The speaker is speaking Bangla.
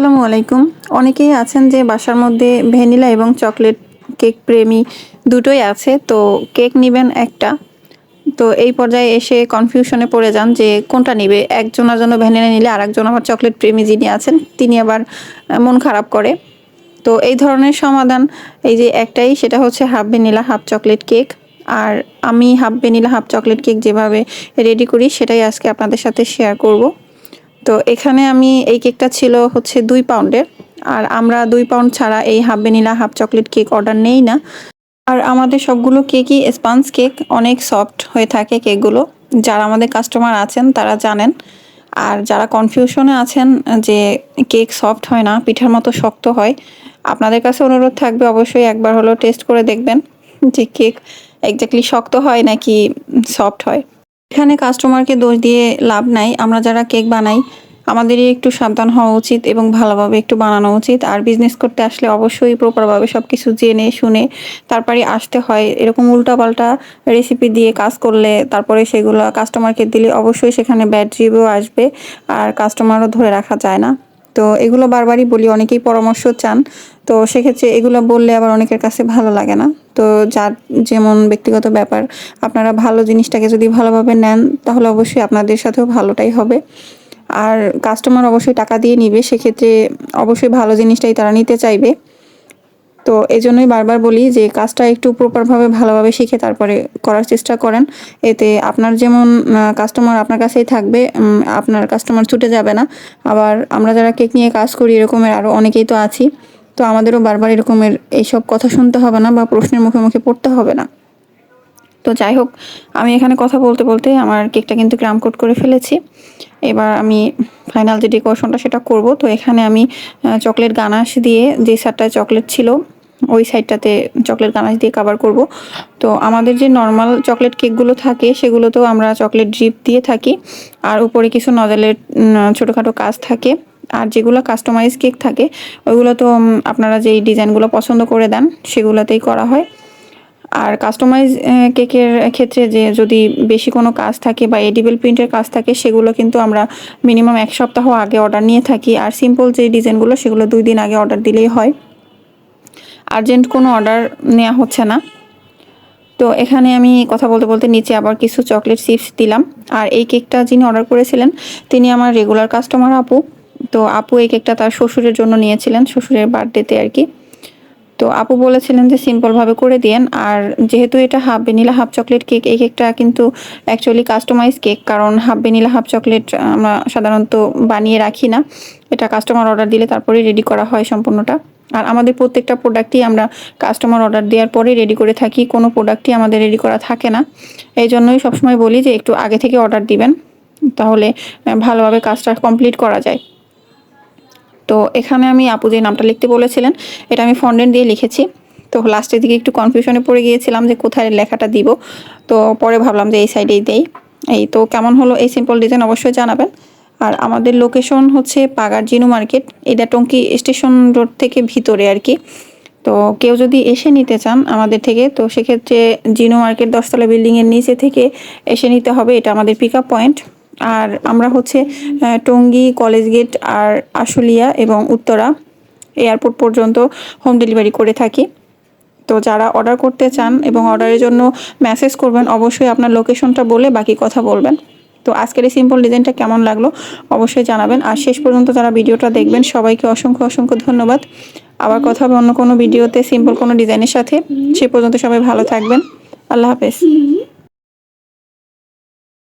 আসসালামু আলাইকুম। অনেকেই আছেন যে বাসার মধ্যে ভ্যানিলা এবং চকলেট কেক প্রেমী দুটোই আছে, তো কেক নেবেন একটা। তো এই পর্যায়ে এসে কনফিউশনে পড়ে যান যে কোনটা নিবে? একজনের জন্য ভ্যানিলা নিলে আরেকজন আবার চকলেট প্রেমী যিনি আছেন, তিনি আবার মন খারাপ করে। তো এই ধরনের সমাধান, এই যে একটাই, সেটা হচ্ছে half vanilla, half chocolate cake. আর আমি half vanilla, half chocolate cake যেভাবে রেডি করি, সেটাই আজকে আপনাদের সাথে শেয়ার করব। তো এখানে আমি এই কেকটা ছিল হচ্ছে দুই পাউন্ডের। আর আমরা দুই পাউন্ড ছাড়া এই half vanilla, half chocolate cake order নেই না। আর আমাদের সবগুলো কেকই স্পঞ্জ কেক, অনেক সফট হয়ে থাকে কেকগুলো। যারা আমাদের কাস্টমার আছেন, তারা জানেন। আর যারা কনফিউশনে আছেন যে কেক সফট হয় না, পিঠার মতো শক্ত হয়, আপনাদের কাছে অনুরোধ থাকবে অবশ্যই একবার হলো টেস্ট করে দেখবেন যে কেক এক্স্যাক্টলি শক্ত হয় নাকি সফট হয়। এখানে কাস্টমারকে দোষ দিয়ে লাভ নাই। আমরা যারা কেক বানাই, আমাদেরই একটু সাবধান হওয়া উচিত এবং ভালোভাবে একটু বানানো উচিত। আর বিজনেস করতে আসলে অবশ্যই প্রপারভাবে সব কিছু জেনে, শুনে তারপরে আসতে হয়। এরকম উল্টাপাল্টা রেসিপি দিয়ে কাজ করলে তারপরে সেগুলো কাস্টমারকে দিলে অবশ্যই সেখানে ব্যাড রিভিউ আসবে আর কাস্টমারও ধরে রাখা যায় না। তো এগুলো বারবারই বলি, অনেকেই পরামর্শ চান। তো সেক্ষেত্রে এগুলো বললে আবার অনেকের কাছে ভালো লাগে না। তো যার যেমন ব্যক্তিগত ব্যাপার, আপনারা ভালো জিনিসটাকে যদি ভালোভাবে নেন, তাহলে অবশ্যই আপনাদের সাথেও ভালোটাই হবে। আর কাস্টমার অবশ্যই টাকা দিয়ে নিবে, সেক্ষেত্রে অবশ্যই ভালো জিনিসটাই তারা নিতে চাইবে। তো এই জন্যই বারবার বলি যে, কাজটা একটু প্রপারভাবে ভালোভাবে শিখে তারপরে করার চেষ্টা করেন। এতে আপনার যেমন কাস্টমার আপনার কাছেই থাকবে আপনার কাস্টমার ছুটে যাবে না। আবার আমরা যারা কেক নিয়ে কাজ করি, এরকমের আরও অনেকেই তো আছি। তো আমাদেরও বারবার এরকমের এইসব কথা শুনতে হবে না বা প্রশ্নের মুখে মুখে পড়তে হবে না। তো যাই হোক, আমি এখানে কথা বলতে বলতে আমার কেকটা কিন্তু ক্রাম কোট করে ফেলেছি। এবার আমি ফাইনাল যে ডেকোরেশনটা সেটা করব। তো এখানে আমি চকলেট গানাশ দিয়ে যে সারটায় চকলেট ছিল, ওই সাইডটাতে চকলেট গানাশ দিয়ে কাভার করব। তো আমাদের যে নর্মাল চকলেট কেকগুলো থাকে, সেগুলোতেও আমরা চকলেট ড্রিপ দিয়ে থাকি। আর উপরে কিছু নজলের ছোটোখাটো কাজ থাকে। আর যেগুলো কাস্টমাইজ কেক থাকে, ওইগুলো তো আপনারা যেই ডিজাইনগুলো পছন্দ করে দেন, সেগুলোতেই করা হয়। আর কাস্টমাইজ কেকের ক্ষেত্রে যে যদি বেশি কোনো কাজ থাকে বা এডিবল প্রিন্টের কাজ থাকে, সেগুলো কিন্তু আমরা মিনিমাম এক সপ্তাহ আগে অর্ডার নিয়ে থাকি। আর সিম্পল যে ডিজাইনগুলো, সেগুলো দুই দিন আগে অর্ডার দিলেই হয়। আর্জেন্ট কোনো অর্ডার নেওয়া হচ্ছে না। তো এখানে আমি কথা বলতে বলতে নিচে আবার কিছু চকলেট চিপস দিলাম। আর এই কেকটা যিনি অর্ডার করেছিলেন, তিনি আমার রেগুলার কাস্টমার আপু। তো আপু এই কেকটা তার শ্বশুরের জন্য নিয়েছিলেন, শ্বশুরের বার্থডেতে আর কি তো আপু বলেছিলেন যে সিম্পলভাবে করে দিয়েন, আর যেহেতু এটা half vanilla half chocolate cake এই কেকটা কিন্তু অ্যাকচুয়ালি কাস্টমাইজ কেক কারণ হাফ ভ্যানিলা হাফ চকলেট আমরা সাধারণত বানিয়ে রাখি না। এটা কাস্টমার অর্ডার দিলে তারপরে রেডি করা হয় সম্পূর্ণটা। আর আমাদের প্রত্যেকটা প্রোডাক্টই আমরা কাস্টমার অর্ডার দেওয়ার পরেই রেডি করে থাকি, কোনো প্রোডাক্টই আমাদের রেডি করা থাকে না। এই জন্যই সবসময় বলি যে একটু আগে থেকে অর্ডার দিবেন, তাহলে ভালোভাবে কাজটা কমপ্লিট করা যায়। তো এখানে আমি আপু যে নামটা লিখতে বলেছিলেন, এটা আমি ফন্ডেন্ট দিয়ে লিখেছি। তো লাস্টের দিকে একটু কনফিউশনে পড়ে গিয়েছিলাম যে কোথায় লেখাটা দিব। তো পরে ভাবলাম যে এই সাইডেই দেই। এই তো কেমন হলো এই সিম্পল ডিজাইন অবশ্যই জানাবেন। আর আমাদের লোকেশন হচ্ছে পাগার জিনু মার্কেট, এটা টঙ্কি স্টেশন রোড থেকে ভিতরে আর কি। তো কেউ যদি এসে নিতে চান আমাদের থেকে, তো সেক্ষেত্রে জিনো মার্কেট দশতলা বিল্ডিংয়ের নিচে থেকে এসে নিতে হবে, এটা আমাদের পিক আপ পয়েন্ট আর আমরা হচ্ছে টঙ্গী, কলেজ গেট আর আশুলিয়া এবং উত্তরা এয়ারপোর্ট পর্যন্ত হোম ডেলিভারি করে থাকি। তো যারা অর্ডার করতে চান এবং অর্ডারের জন্য মেসেজ করবেন, অবশ্যই আপনার লোকেশনটা বলে বাকি কথা বলবেন। তো আজকের এই সিম্পল ডিজাইনটা কেমন লাগল অবশ্যই জানাবেন। আর শেষ পর্যন্ত যারা ভিডিওটা দেখবেন, সবাইকে অসংখ্য অসংখ্য ধন্যবাদ। আবার কথা হবে অন্য কোনো ভিডিওতে, সিম্পল কোনো ডিজাইনের সাথে। সে পর্যন্ত সবাই ভালো থাকবেন। আল্লাহ হাফেজ।